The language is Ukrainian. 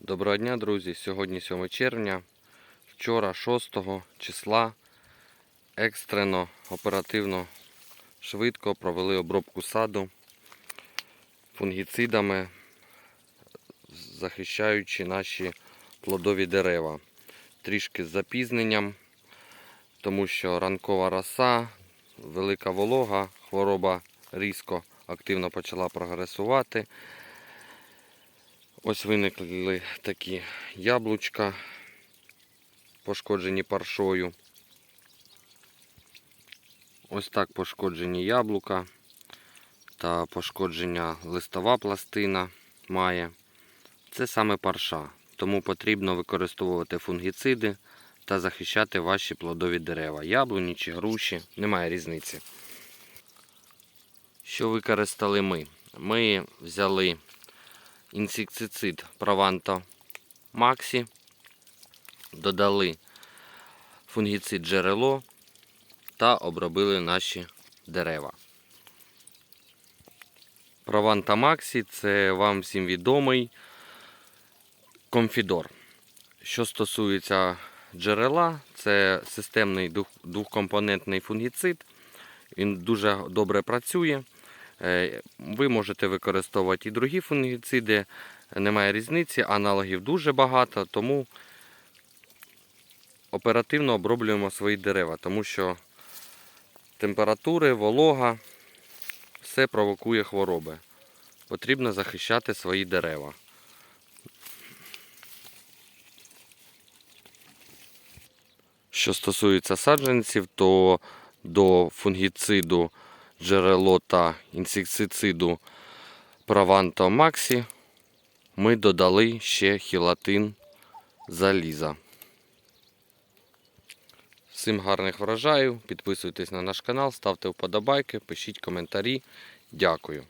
Доброго дня, друзі! Сьогодні 7 червня. Вчора, 6 числа, екстрено, оперативно, швидко провели обробку саду фунгіцидами, захищаючи наші плодові дерева. Трішки з запізненням, тому що ранкова роса, велика волога, хвороба різко активно почала прогресувати. Ось виникли такі яблучка, пошкоджені паршою. Ось так пошкоджені яблука та пошкодження листова пластина має. Це саме парша, тому потрібно використовувати фунгіциди та захищати ваші плодові дерева. Яблуні чи груші, немає різниці. Що використали ми? Ми взяли інсектицид Provanto Maxi, додали фунгіцид джерело та обробили наші дерева. Provanto Maxi це вам всім відомий комфідор. Що стосується джерела, це системний двох- двохкомпонентний фунгіцид. Він дуже добре працює. Е, Ви можете використовувати і другі фунгіциди, немає різниці, аналогів дуже багато, тому оперативно оброблюємо свої дерева, тому що температури, волога, все провокує хвороби. Потрібно захищати свої дерева. Що стосується саджанців, то до фунгіциду джерело та інсектициду Provanto Maxi ми додали ще хілатин заліза. Всім гарних врожаїв, підписуйтесь на наш канал, ставте вподобайки, пишіть коментарі. Дякую.